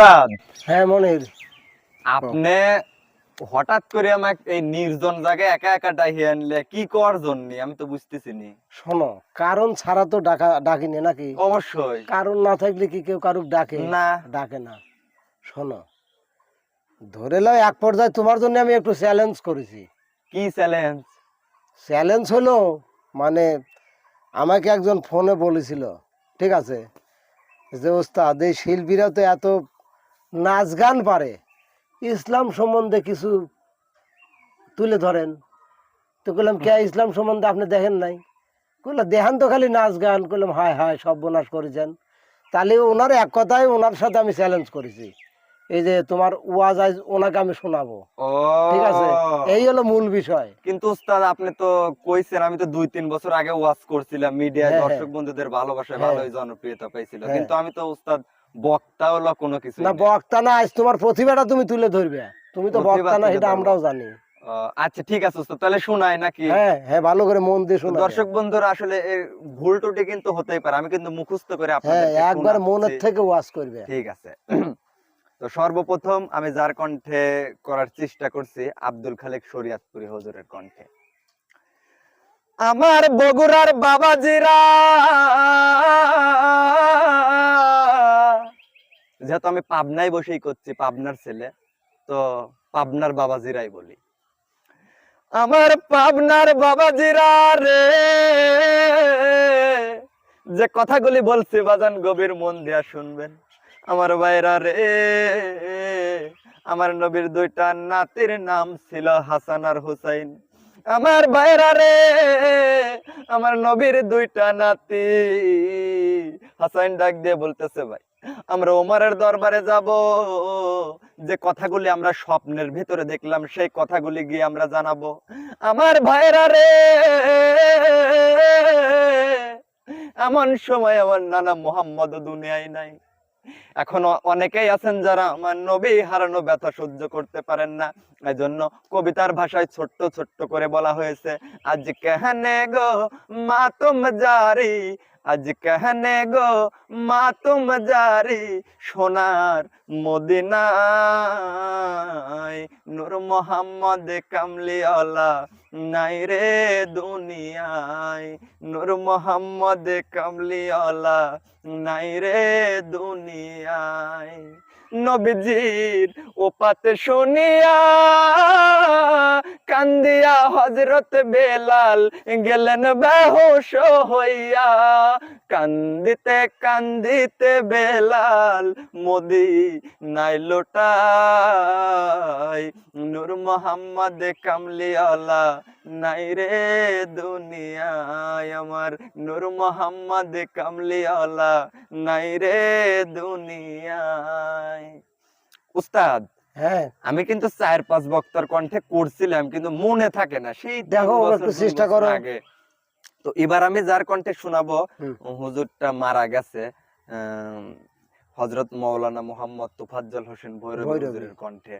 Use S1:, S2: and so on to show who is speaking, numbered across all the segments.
S1: উস্তাদ
S2: হ্যাঁ মনির।
S1: আপনি হঠাৎ করে আমাকে এই নির্জন জায়গায় একা একা ডাকিয়ে আনলে কি করার জন্য? আমি তো বুঝতেছি নি।
S2: শোনো কারণ ছাড়া তো ডাকা ডাকিনি নাকি?
S1: অবশ্যই।
S2: কারণ না থাকলে কি কেউ কারুক ডাকে?
S1: না।
S2: ডাকে না। শোনো ধরে নাও এক পর্যায়ে তোমার জন্য আমি একটু চ্যালেঞ্জ করেছি।
S1: কি চ্যালেঞ্জ
S2: চ্যালেঞ্জ হলো মানে আমাকে একজন ফোনে বলেছিল ঠিক আছে? যে ওস্তাদ এই শিল্পীরা তো এত নাচ গান পারে। ইসলাম সম্বন্ধে কিছু তুলে ধরেন। তো বললাম কে ইসলাম সম্বন্ধে আপনি দেখেন নাই? বললাম দেখান তো খালি নাচ গান করলাম হায় হায় সর্বনাশ করেছেন। তাহলে ওনার এক কথায় ওনার সাথে আমি চ্যালেঞ্জ করেছি। এই যে তোমার ওয়াজ আজ ওনাকে আমি শোনাবো। ঠিক আছে? এই হলো মূল বিষয়।
S1: কিন্তু উস্তাদ আপনি তো কইছেন আমি তো দুই তিন বছর আগে ওয়াজ করছিলাম। মিডিয়ায়
S2: হ্যাঁ,
S1: দর্শক
S2: হ্যাঁ।
S1: বন্ধুদের ভালোবাসায়
S2: হ্যাঁ।
S1: ভালোই জনপ্রিয়তা পাইছিল।
S2: হ্যাঁ।
S1: কিন্তু আমি তো উস্তাদ বক্তা হলো কোনো কিছু
S2: না বক্তা না আজ তোমার প্রতিভাটা তুমি তুলে ধরবে। তুমি তো বক্তা না সেটা আমরাও জানি।
S1: আচ্ছা ঠিক আছে তাহলে শোনাই নাকি?
S2: হ্যাঁ হ্যাঁ ভালো করে মন দিয়ে শোনা
S1: দর্শক বন্ধুরা আসলে ভুল কিন্তু হতেই পারে। আমি কিন্তু মুখস্থ করে
S2: হ্যাঁ একবার মনের থেকে ওয়াজ করবে।
S1: ঠিক আছে। তো সর্বপ্রথম আমি যার কণ্ঠে করার চেষ্টা করছি আব্দুল খালেক শরিয়াতপুরি হজুরের কণ্ঠে। আমার বগুড়ার বাবাজিরা যেহেতু আমি পাবনায় বসেই করছি, পাবনার ছেলে, তো পাবনার বাবাজিরাই বলি। আমার পাবনার বাবাজিরা রে, যে কথাগুলি বলছি বাজান গভীর মন দেয়া শুনবেন। আমার ভাইরা রে, আমার নবীর দুইটা নাতির নাম ছিল হাসান আর হুসাইন। আমার ভাইরা রে, আমার নবীর দুইটা নাতি, হাসাইন ডাক দিয়ে বলতেছে ভাই আমরা ওমরের দরবারে যাব। যে কথাগুলি আমরা স্বপ্নের ভিতরে দেখলাম, সেই কথাগুলি গিয়ে আমরা জানাব। আমার ভাইরা রে, এমন সময় আমার নানা মোহাম্মদ দুনিয়ায় নাই। এখনও অনেকেই আছেন যারা আমার নবী, হারানো ব্যথা সহ্য করতে পারেন না। এই জন্য কবিতার ভাষায় ছোট্ট ছোট্ট করে বলা হয়েছে আজ কেহনে গো মা তুম জারি আজ কেহনে গো মা তুম জারি, সোনার মদিনায় নূর মোহাম্মদ কামলিওয়ালা নাই রে দুনিয়ায়, নূর মোহাম্মদ কামলিওয়ালা নাই রে দুনিয়ায়। নবীজির ওপাতে শুনিয়া কান্দিয়া হজরত বেলাল গেলেন বেহুশ হইয়া। কান্দিতে কান্দিতে বেলাল মোদি নাই লোটাই নূর মোহাম্মদ কামলিওয়ালা, নাই রে দুনিয়ায় আমার নূর মোহাম্মদ কামলিওয়ালা, নাই রে দুনিয়ায়। উস্তাদ
S2: হ্যাঁ।
S1: আমি কিন্তু চার পাঁচ বক্তার কণ্ঠে করছিলাম কিন্তু মনে থাকে না। সেই
S2: দেখো, একটু চেষ্টা করো।
S1: আগে। তো এবার আমি যার কণ্ঠে শোনাবো হুজুরটা মারা গেছে হজরত মৌলানা মোহাম্মদ তুফাজ্জল হোসেন ভৈরব হুজুরের কণ্ঠে।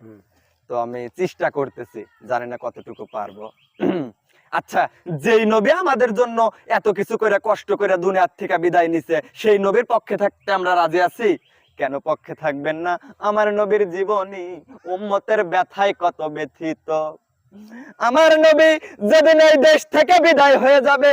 S1: তো আমি চেষ্টা করতেছি জানি না কতটুকু পারব। আচ্ছা যেই নবী আমাদের জন্য এত কিছু করে কষ্ট করে দুনিয়ার থেকে বিদায় নিছে সেই নবীর পক্ষে থাকতে আমরা রাজি আছি? কেন পক্ষে থাকবেন না? আমার নবীর জীবনী উম্মতের ব্যথায় কত ব্যথিত। আমার নবী যেদিন এই দেশ থেকে বিদায় হয়ে যাবে,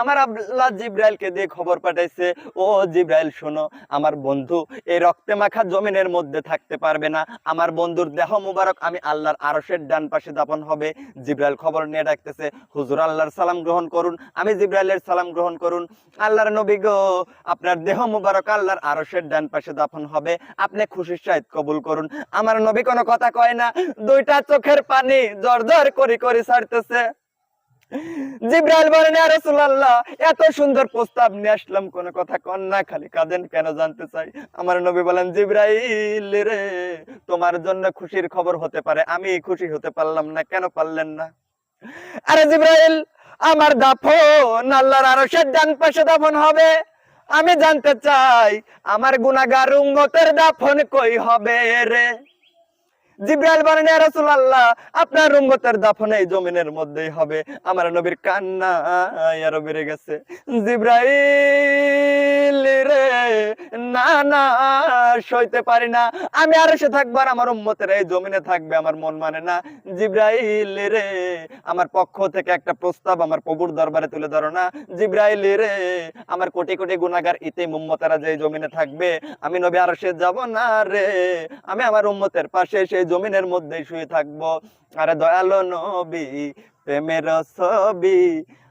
S1: আমার আল্লাহ জিব্রাইলকে দিয়ে খবর পাঠাইছে, ও জিব্রাইল, শোনো, আমার বন্ধু এই রক্তে মাখা জমিনের মধ্যে থাকতে পারবে না। আমার বন্ধুর দেহ মুবারক আমি আল্লাহর আরশের ডান পাশে দাপন হবে। জিব্রাইল খবর নিয়ে ডাকতেছে, হুজুর, আল্লাহর সালাম গ্রহণ করুন। আমি জিব্রাইলের সালাম গ্রহণ করুন। আল্লাহর নবী গো, আপনার দেহ মুবারক আল্লাহর আরশের ডান পাশে দাফন হবে। আপনি খুশির সহিত কবুল করুন। আমার নবী কোনো কথা কয় না, দুইটা চোখের পানি জর্জর করি করি ছাড়তেছে। জিব্রাইল বলেন রাসূলুল্লাহ, এত সুন্দর প্রস্তাব নিয়ে আসলাম, কোন কথা কন না, খালি কাঁদেন, কেন জানতে চাই? আমার নবী বলেন, জিব্রাইল রে, তোমার জন্য খুশির খবর হতে পারে, আমি খুশি হতে পারলাম না, কেন পারলেন না? আরে জিব্রাইল, আমার দাফন, আল্লাহর আরশের ডান পাশে দাফন হবে। আমি জানতে চাই, আমার গুনাহগার উম্মতের দাফন কই হবে রে? জিব্রাইল বলেন ইয়া রাসূলুল্লাহ, আপনার উম্মতের দাফন এই জমিনের মধ্যেই হবে। আমার নবীর কান্না, ইয়া রবের গেছে। জিব্রাইল রে না না সইতে পারি না। আমি আর এসে থাকব আর আমার উম্মতের এই জমিনে থাকবে, আমার মন মানে না। জিব্রাইল রে, আমার পক্ষ থেকে একটা প্রস্তাব আমার প্রভুর দরবারে তুলে ধরো না। জিব্রাইল রে, আমার কোটি কোটি গুনাহগার ইতে উম্মতেরা যে জমিনে থাকবে, আমি নবী আর সে যাব না রে। আমি আমার উম্মতের পাশে সেই জমিনের মধ্যেই শুয়ে থাকব। আরে দয়ালো নবী, প্রেমের ছবি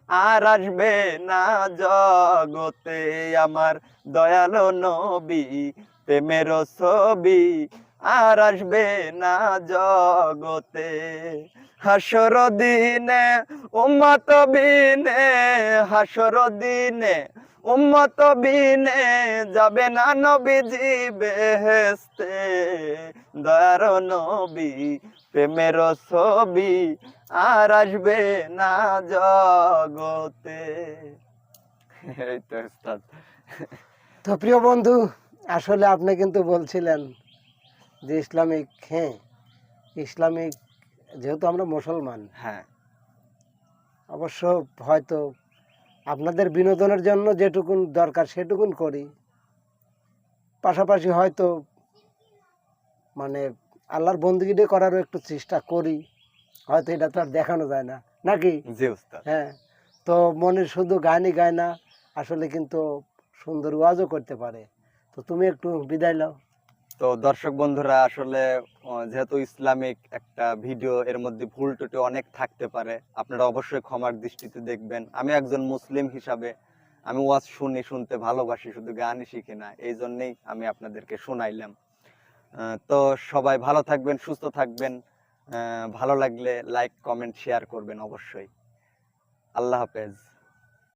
S1: আর আসবে না জগতে আমার দয়ালো নবী প্রেমের ছবি। আর আসবে না জগতে হাসর দিনে, উম্মত বিনে, হাসর দিনে উম্মত বিনে যাবে না নবীজি বেহেস্তে দয়ার নবী প্রেমের ছবি আর আসবে না জগতে। তো
S2: প্রিয় বন্ধু আসলে আপনি কিন্তু বলছিলেন যে ইসলামিক হ্যাঁ ইসলামিক যেহেতু আমরা মুসলমান
S1: হ্যাঁ।
S2: অবশ্য হয়তো আপনাদের বিনোদনের জন্য যেটুকুন দরকার সেটুকুন করি। পাশাপাশি হয়তো মানে আল্লাহর বন্দুকিটা করারও একটু চেষ্টা করি। হয়তো এটা তো আর দেখানো যায় না। নাকি? হ্যাঁ। তো মনে শুধু গানই গায় না আসলে কিন্তু সুন্দর ওয়াজও করতে পারে। তো তুমি একটু বিদায় নাও।
S1: তো দর্শক বন্ধুরা, আসলে যেহেতু ইসলামিক একটা ভিডিও, এর মধ্যে ভুল টুটি অনেক থাকতে পারে, আপনারা অবশ্যই ক্ষমার দৃষ্টিতে দেখবেন। আমি একজন মুসলিম হিসাবে, আমি ওয়াজ শুনি, শুনতে ভালোবাসি, শুধু গানই শিখি না, এই জন্যই আমি আপনাদেরকে শোনাইলাম। তো সবাই ভালো থাকবেন, সুস্থ থাকবেন ভালো লাগলে লাইক, কমেন্ট, শেয়ার করবেন অবশ্যই। আল্লাহ হাফেজ।